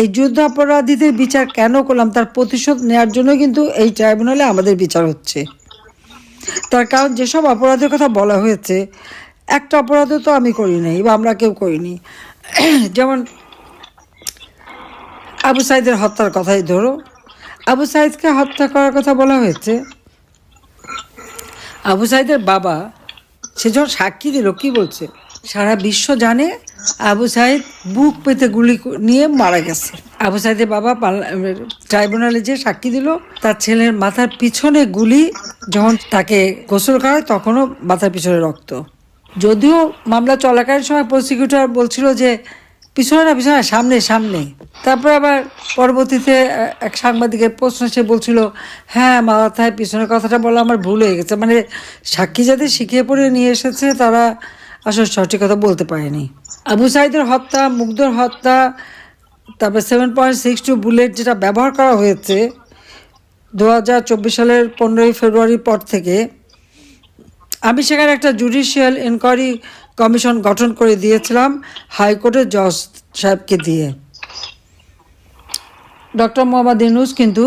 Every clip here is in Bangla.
এই যুদ্ধাপরাধীদের বিচার কেন করলাম, তার প্রতিশোধ নেওয়ার জন্য কিন্তু এই ট্রাইব্যুনালে আমাদের বিচার হচ্ছে। তার কারণ যেসব অপরাধের কথা বলা হয়েছে, একটা অপরাধও তো আমি করি নাই বা আমরা কেউ করিনি। যেমন আবু সাইদের হত্যার কথাই ধরো। আবু সাইদকে হত্যা করার কথা বলা হয়েছে। আবু সাইদের বাবা সে যখন সাক্ষী দিল, কী বলছে? সারা বিশ্ব জানে আবু সাইদ বুক পেতে গুলি নিয়ে মারা গেছে। আবু সাইদের বাবা ট্রাইব্যুনালে যে সাক্ষী দিল, তার ছেলের মাথার পিছনে গুলি যখন তাকে গোসল করায়, তখনও মাথার পিছনে রক্ত। যদিও মামলা চলাকালীন সময় প্রসিকিউটর বলছিল যে, পিছনে না, পিছনে সামনে সামনে। তারপরে আবার পরবর্তীতে এক সাংবাদিকের প্রশ্ন, সে বলছিল হ্যাঁ মাথায় পিছনের কথাটা বলা আমার ভুল হয়ে গেছে। মানে সাক্ষী যাদের শিখিয়ে পড়ে নিয়ে এসেছে, তারা আসলে সঠিক কথা বলতে পারেনি। আবু সাইদের হত্যা মুগ্ধর হত্যা, তারপর seven point six two bullet যেটা ব্যবহার করা হয়েছে দু হাজার চব্বিশ সালের পনেরোই ফেব্রুয়ারির পর থেকে, আমি সেখানে একটা জুডিশিয়াল এনকোয়ারি কমিশন গঠন করে দিয়েছিলাম হাইকোর্টের জজ সাহেবকে দিয়ে। ডক্টর মোহাম্মদ ইনুস কিন্তু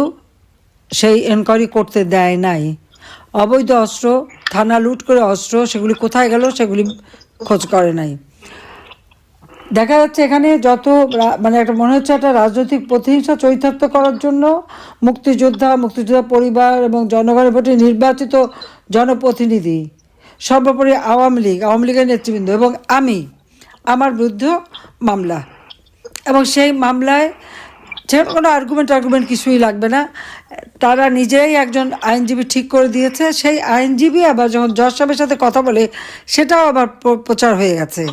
সেই এনকোয়ারি করতে দেয় নাই। অবৈধ অস্ত্র, থানা লুট করে অস্ত্র, সেগুলি কোথায় গেল, সেগুলি খোঁজ করে নাই। দেখা যাচ্ছে এখানে যত মানে একটা মনে হচ্ছে একটা রাজনৈতিক প্রতিহিংসা চরিতার্থ করার জন্য মুক্তিযোদ্ধা মুক্তিযোদ্ধা পরিবার এবং জনগণের ভোটে নির্বাচিত জনপ্রতিনিধি, সর্বোপরি আওয়ামী লীগ, আওয়ামী লীগের নেতৃবৃন্দ এবং আমি, আমার বিরুদ্ধে মামলা। এবং সেই মামলায় সেখানে কোনো আর্গুমেন্ট আর্গুমেন্ট কিছুই লাগবে না, তারা নিজেই একজন আইনজীবী ঠিক করে দিয়েছে, সেই আইনজীবী আবার যখন জজ সাহেবের সাথে কথা বলে, সেটাও আবার প্র- প্রচার হয়ে গেছে।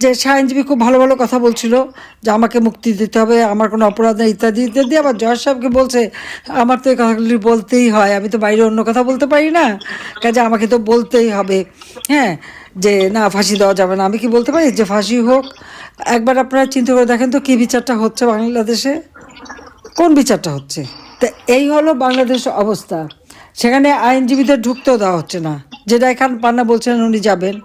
যে সে আইনজীবী খুব ভালো ভালো কথা বলছিল, যে আমাকে মুক্তি দিতে হবে, আমার কোনো অপরাধ নেই, ইত্যাদি ইত্যাদি, আবার জজ সাহেবকে বলছে, আমার তো এই কথাগুলি বলতেই হয়, আমি তো বাইরে অন্য কথা বলতে পারি না, কাজে আমাকে তো বলতেই হবে। হ্যাঁ যে না, ফাঁসি দেওয়া যাবে না, আমি কি বলতে পারি? যে ফাঁসি হোক, একবার আপনারা চিন্তা করে দেখেন তো কী বিচারটা হচ্ছে বাংলাদেশে। কোন বিচারটা হচ্ছে? তা এই হলো বাংলাদেশের অবস্থা। সেখানে আইনজীবীদের ঢুকতেও দেওয়া হচ্ছে না। যেটা এখান পান্না বলছেন উনি যাবেন,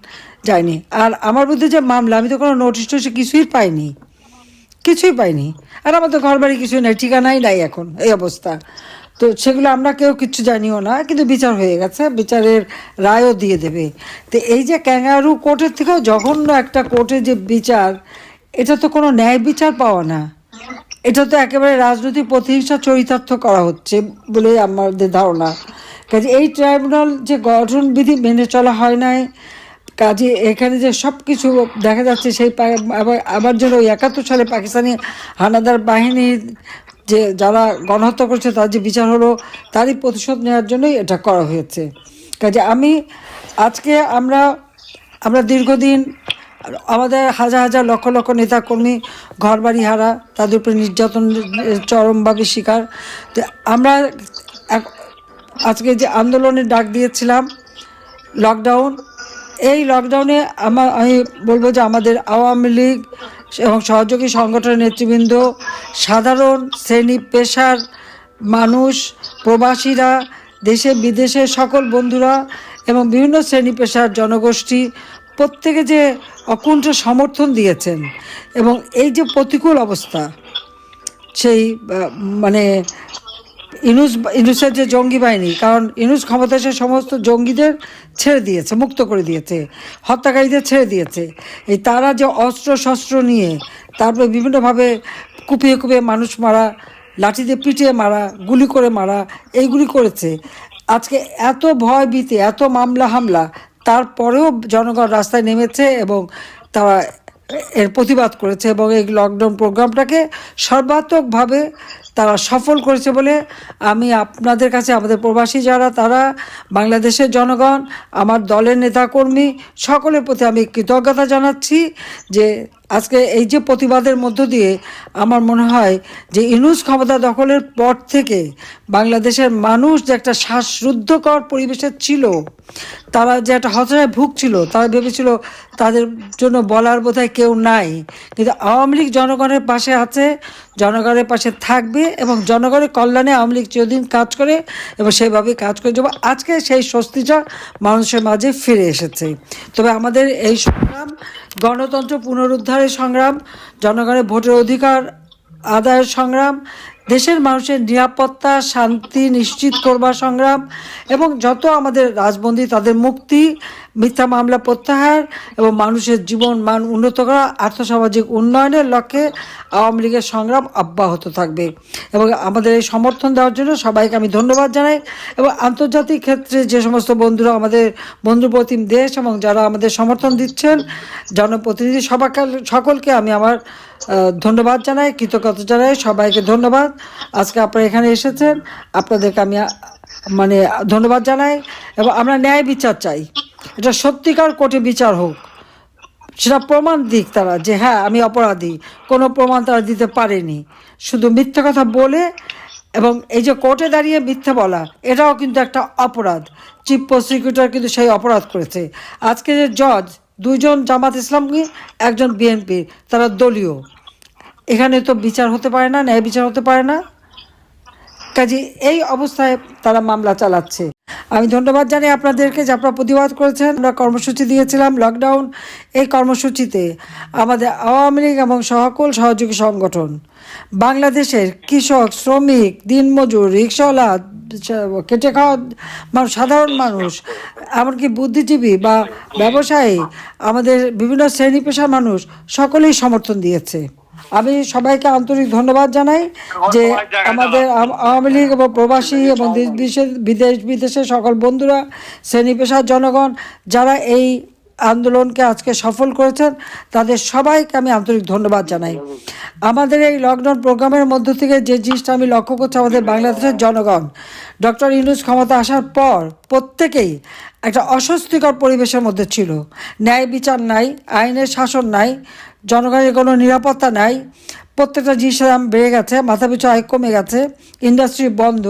যায়নি। আর আমার বিরুদ্ধে যে মামলা, আমি তো কোনো নোটিশ টোটিশ কিছুই পাইনি। কিছুই পাইনি। আর আমার তো ঘর বাড়ি কিছুই নাই, ঠিকানাই নাই এখন এই অবস্থা। তো সেগুলো আমরা কেউ কিচ্ছু জানিও না, কিন্তু বিচার হয়ে গেছে, বিচারের রায়ও দিয়ে দেবে। তো এই যে ক্যাঙ্গারু কোর্টের থেকেও জঘন্য একটা কোর্টে যে বিচার, এটা তো কোনো ন্যায় বিচার পাওয়া না। এটা তো একেবারে রাজনৈতিক প্রতিহিংসা চরিতার্থ করা হচ্ছে বলে আমাদের ধারণা। কাজে এই ট্রাইব্যুনাল যে গঠন বিধি মেনে চলা হয় নাই, কাজে এখানে যে সব কিছু দেখা যাচ্ছে সেই আবার আবার যেন ওই একাত্তর সালে পাকিস্তানি হানাদার বাহিনীর যে যারা গণহত্যা করছে, তার যে বিচার হলো, তারই প্রতিশোধ নেওয়ার জন্যই এটা করা হয়েছে। কাজে আমি আজকে আমরা আমরা দীর্ঘদিন আমাদের হাজার হাজার লক্ষ লক্ষ নেতা কর্মী ঘর বাড়ি হারা, তাদের উপরে নির্যাতন চরমভাবে শিকার। তো আমরা আজকে যে আন্দোলনের ডাক দিয়েছিলাম, লকডাউন, এই লকডাউনে আমার আমি বলব যে আমাদের আওয়ামী লীগ এবং সহযোগী সংগঠনের নেতৃবৃন্দ, সাধারণ শ্রেণি পেশার মানুষ, প্রবাসীরা দেশে বিদেশে সকল বন্ধুরা এবং বিভিন্ন শ্রেণি পেশার জনগোষ্ঠী প্রত্যেকে যে অকুণ্ঠ সমর্থন দিয়েছেন এবং এই যে প্রতিকূল অবস্থা, সেই মানে ইনুস, ইনুসের যে জঙ্গি বাহিনী, কারণ ইনুস ক্ষমতা সে সমস্ত জঙ্গিদের ছেড়ে দিয়েছে, মুক্ত করে দিয়েছে, হত্যাকারীদের ছেড়ে দিয়েছে। এই তারা যে অস্ত্র শস্ত্র নিয়ে তারপরে বিভিন্নভাবে কুপিয়ে কুপিয়ে মানুষ মারা, লাঠি দিয়ে পিটিয়ে মারা, গুলি করে মারা, এইগুলি করেছে। আজকে এত ভয় ভীতি, এত মামলা হামলা তারপরেও জনগণ রাস্তায় নেমেছে এবং তারা এর প্রতিবাদ করেছে এবং এই লকডাউন প্রোগ্রামটাকে সর্বাত্মকভাবে তারা সফল করেছে বলে আমি আপনাদের কাছে, আমাদের প্রবাসী যারা, তারা, বাংলাদেশের জনগণ, আমার দলের নেতাকর্মী, সকলের প্রতি আমি কৃতজ্ঞতা জানাচ্ছি যে আজকে এই যে প্রতিবাদের মধ্য দিয়ে আমার মনে হয় যে ইনুস ক্ষমতা দখলের পর থেকে বাংলাদেশের মানুষ যে একটা শ্বাসরুদ্ধকর পরিবেশে ছিল, তারা যে একটা হতাশায় ভুগছিল, তারা ভেবেছিল তাদের জন্য বলার বোধহয় কেউ নাই। কিন্তু আওয়ামী লীগ জনগণের পাশে আছে, জনগণের পাশে থাকবে এবং জনগণের কল্যাণে আওয়ামী লীগ চিরদিন কাজ করে এবং সেইভাবে কাজ করে যাব। আজকে সেই স্বস্তিটা মানুষের মাঝে ফিরে এসেছে। তবে আমাদের এই সংগ্রাম, গণতন্ত্র পুনরুদ্ধারের সংগ্রাম, জনগণের ভোটের অধিকার আদায়ের সংগ্রাম, দেশের মানুষের নিরাপত্তা, শান্তি নিশ্চিত করবার সংগ্রাম এবং যত আমাদের রাজবন্দী তাদের মুক্তি মিথ্যা মামলা প্রত্যাহার এবং মানুষের জীবন মান উন্নত করা, আর্থসামাজিক উন্নয়নের লক্ষ্যে আওয়ামী লীগের সংগ্রাম অব্যাহত থাকবে। এবং আমাদের এই সমর্থন দেওয়ার জন্য সবাইকে আমি ধন্যবাদ জানাই এবং আন্তর্জাতিক ক্ষেত্রে যে সমস্ত বন্ধুরা আমাদের বন্ধুপ্রতিম দেশ এবং যারা আমাদের সমর্থন দিচ্ছেন, জনপ্রতিনিধি সবাইকে সকলকে আমি আমার ধন্যবাদ জানাই, কৃতজ্ঞতা জানাই, সবাইকে ধন্যবাদ। আজকে আপনারা এখানে এসেছেন, আপনাদেরকে আমি মানে ধন্যবাদ জানাই এবং আমরা ন্যায় বিচার চাই। এটা সত্যিকার কোর্টে বিচার হোক, সেটা প্রমাণ দিক তারা যে হ্যাঁ আমি অপরাধী। কোনো প্রমাণ তারা দিতে পারেনি। শুধু মিথ্যা কথা বলে এবং এই যে কোর্টে দাঁড়িয়ে মিথ্যা বলা, এটাও কিন্তু একটা অপরাধ। চিফ প্রসিকিউটর কিন্তু সেই অপরাধ করেছে। আজকে যে জজ, দুইজন জামাত ইসলামী, একজন বিএনপি, তারা দলীয়। এখানে তো বিচার হতে পারে না, ন্যায় বিচার হতে পারে না। কাজে এই অবস্থায় তারা মামলা চালাচ্ছে। আমি ধন্যবাদ জানাই আপনাদেরকে যে আপনারা প্রতিবাদ করেছেন, আমরা কর্মসূচি দিয়েছিলাম লকডাউন এই কর্মসূচিতে আমাদের আওয়ামী লীগ এবং সকল সহযোগী সংগঠন, বাংলাদেশের কৃষক, শ্রমিক, দিনমজুর, রিক্সাওয়ালা, কেটে খাওয়া সাধারণ মানুষ, এমনকি বুদ্ধিজীবী বা ব্যবসায়ী, আমাদের বিভিন্ন শ্রেণি পেশার মানুষ সকলেই সমর্থন দিয়েছে। আমি সবাইকে আন্তরিক ধন্যবাদ জানাই যে আমাদের আওয়ামী লীগ এবং প্রবাসী এবং বিদেশ বিদেশের সকল বন্ধুরা শ্রেণি পেশার জনগণ যারা এই আন্দোলনকে আজকে সফল করেছেন, তাদের সবাইকে আমি আন্তরিক ধন্যবাদ জানাই। আমাদের এই লকডাউন প্রোগ্রামের মধ্য থেকে যে জিনিসটা আমি লক্ষ্য করছি আমাদের বাংলাদেশের জনগণ, ডক্টর ইউনুস ক্ষমতা আসার পর প্রত্যেকেই একটা অস্বস্তিকর পরিবেশের মধ্যে ছিল। ন্যায় বিচার নাই, আইনের শাসন নাই, জনগণের কোনো নিরাপত্তা নাই, প্রত্যেকটা জিনিসের দাম বেড়ে গেছে মাথা পিছু আয় কমে গেছে, ইন্ডাস্ট্রি বন্ধ,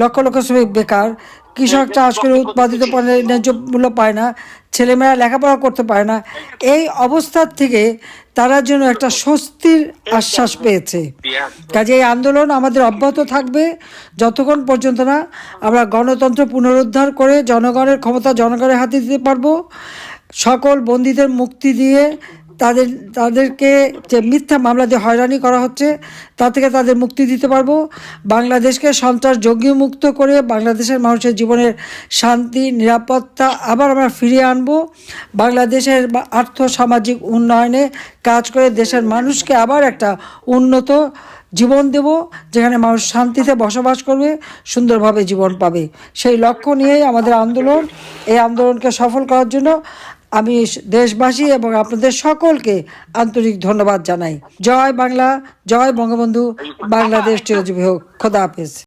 লক্ষ লক্ষ শ্রমিক বেকার কৃষক চাষ করে উৎপাদিত পণ্যের ন্যায্য মূল্য পায় না, ছেলেমেয়েরা লেখাপড়া করতে পারে না। এই অবস্থার থেকে তারা যেন একটা স্বস্তির আশ্বাস পেয়েছে। কাজে এই আন্দোলন আমাদের অব্যাহত থাকবে। যতক্ষণ পর্যন্ত না আমরা গণতন্ত্র পুনরুদ্ধার করে জনগণের ক্ষমতা জনগণের হাতে দিতে পারব, সকল বন্দীদের মুক্তি দিয়ে তাদের, তাদেরকে যে মিথ্যা মামলা দিয়ে হয়রানি করা হচ্ছে তা থেকে তাদের মুক্তি দিতে পারব। বাংলাদেশকে সন্ত্রাস যোগ্য মুক্ত করে বাংলাদেশের মানুষের জীবনের শান্তি, নিরাপত্তা আবার আমরা ফিরিয়ে আনব। বাংলাদেশের আর্থ সামাজিক উন্নয়নে কাজ করে দেশের মানুষকে আবার একটা উন্নত জীবন দেব, যেখানে মানুষ শান্তিতে বসবাস করবে, সুন্দরভাবে জীবন পাবে। সেই লক্ষ্য নিয়েই আমাদের আন্দোলন। এই আন্দোলনকে সফল করার জন্য আমি দেশবাসী এবং আপনাদের সকলকে আন্তরিক ধন্যবাদ জানাই। জয় বাংলা, জয় বঙ্গবন্ধু, বাংলাদেশ চিরজীবী হোক। খোদা হাফেজ।